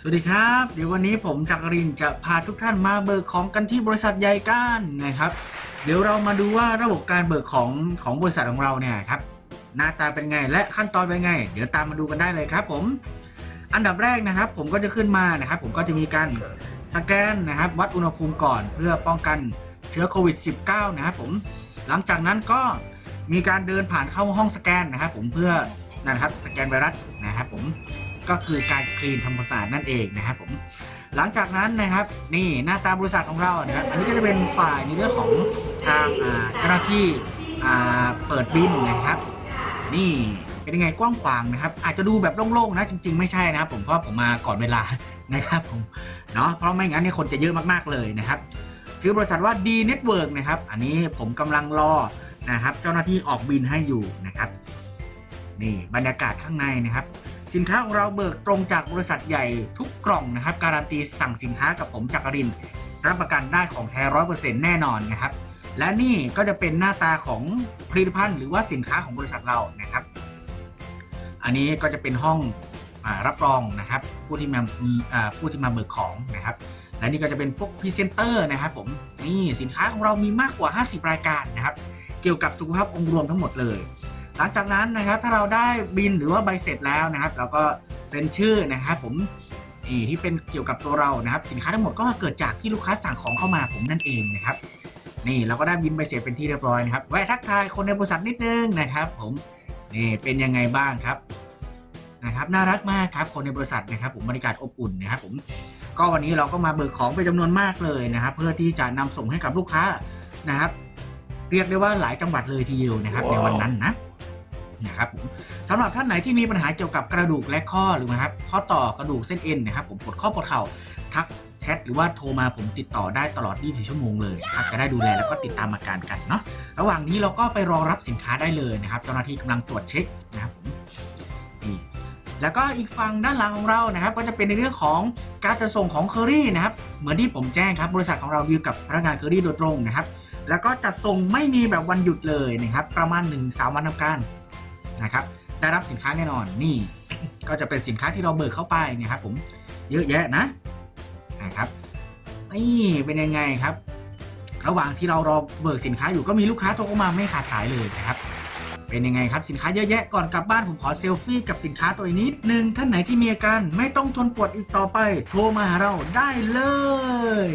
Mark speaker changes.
Speaker 1: สวัสดีครับ เดี๋ยววันนี้ผมจักรินจะพาทุกท่านมาเบิกของกันที่บริษัทใหญ่ก้านนะครับ เดี๋ยวเรามาดูว่าระบบการเบิกของของบริษัทของเราเนี่ยครับหน้าตาเป็นไงและขั้นตอนเป็นไง เดี๋ยวตามมาดูกันได้เลยครับ ผม อันดับแรกนะครับ ผมก็จะขึ้นมานะครับ ผมก็จะมีการสแกนนะครับ วัดอุณหภูมิก่อน เพื่อป้องกันเชื้อโควิด -19 นะครับผมหลังจากนั้นก็มีการเดินผ่านเข้าห้องสแกนนะครับ ผมเพื่อนะครับสแกนไวรัสนะครับ ผม ก็คือการคลีนทำความสะอาดนั่นเองนะครับผมหลังจากนั้นนะครับนี่หน้าตาบริษัทของเรานะครับอันนี้ก็จะเป็นฝ่ายในเรื่องของทางเจ้าหน้าที่เปิดบินนะครับ นี่เป็นยังไงกว้างขวางนะครับ อาจจะดูแบบโล่งๆนะจริง ๆ ไม่ใช่นะครับผมเพราะผมมาก่อนเวลานะครับผมเนาะเพราะไม่งั้นเนี่ยคนจะเยอะมากๆเลยนะครับชื่อบริษัทว่า D Network นะครับ อันนี้ผมกำลังรอนะครับ เจ้าหน้าที่ออกบินให้อยู่นะครับ นี่บรรยากาศข้างในนะครับ สินค้าของเราเบิกตรงจากบริษัทใหญ่ทุกกล่องนะครับ การันตีสั่งสินค้ากับผมจักริน รับประกันได้ของแท้ร้อยเปอร์เซ็นต์แน่นอนนะครับ และนี่ก็จะเป็นหน้าตาของผลิตภัณฑ์หรือว่าสินค้าของบริษัทเรานะครับ อันนี้ก็จะเป็นห้องอรับรองนะครับ ผู้ที่มามีผู้ที่มาเบิกของนะครับ และนี่ก็จะเป็นพวกพรีเซนเตอร์นะครับผมนี่สินค้าของเรามีมากกว่า 50 รายการนะครับ เกี่ยวกับสุขภาพองค์รวมทั้งหมดเลย หลังจากนั้นนะครับถ้าเราได้บินหรือว่าใบเสร็จแล้วนะครับ เราก็เซ็นชื่อนะครับผมนี่ที่เป็นเกี่ยวกับตัวเรานะครับ สินค้าทั้งหมดก็เกิดจากที่ลูกค้าสั่งของเข้ามาผมนั่นเองนะครับ นี่เราก็ได้บินใบเสร็จเป็นที่เรียบร้อยนะครับแวะทักทายคนในบริษัทนิดนึงนะครับ ผมนี่เป็นยังไงบ้างครับนะครับน่ารักมากครับคนในบริษัทนะครับ ผมบริการอบอุ่นนะครับผมก็วันนี้เราก็มาเบิกของเป็นจำนวนมากเลยนะครับ เพื่อที่จะนำส่งให้กับลูกค้านะครับ เรียกได้ว่าหลายจังหวัดเลยทีเดียวนะครับในวันนั้นนะ นะครับผมสำหรับท่านไหนที่มีปัญหาเกี่ยวกับกระดูกและข้อหรือนะครับข้อต่อกระดูกเส้นเอ็นนะครับผมปวดข้อปวดเข่าทักแชทหรือว่าโทรมาผมติดต่อได้ตลอด 24 ชั่วโมงเลยนะครับจะได้ดูแลแล้วก็ติดตามอาการกันเนาะระหว่างนี้เราก็ไปรอรับสินค้าได้เลยนะครับ เจ้าหน้าที่กำลังตรวจเช็คนะครับนี่แล้วก็อีกฝั่งด้านหลังของเรานะครับ ก็จะเป็นในเรื่องของการจะส่งของเคอรี่นะครับเหมือนที่ผมแจ้งครับบริษัทของเราดีลกับพนักงานเคอรี่โดยตรงนะครับ แล้วก็จัดส่งไม่มีแบบวันหยุดเลยนะครับประมาณ 1-3 วันทำการ นะครับได้รับสินค้าแน่นอนนี่ ก็จะเป็นสินค้าที่เราเบิกเข้าไปนะครับผมเยอะแยะนะนะครับนี่เป็นยังไงครับ ระหว่างที่เรารอเบิกสินค้าอยู่ก็มีลูกค้าโทรเข้ามาไม่ขาดสายเลยนะครับเป็นยังไงครับสินค้าเยอะแยะก่อนกลับบ้านผมขอเซลฟี่กับสินค้าตัวนี้นิดนึงท่านไหนที่มีอาการไม่ต้องทนปวดอีกต่อไป โทรมาหาเราได้เลย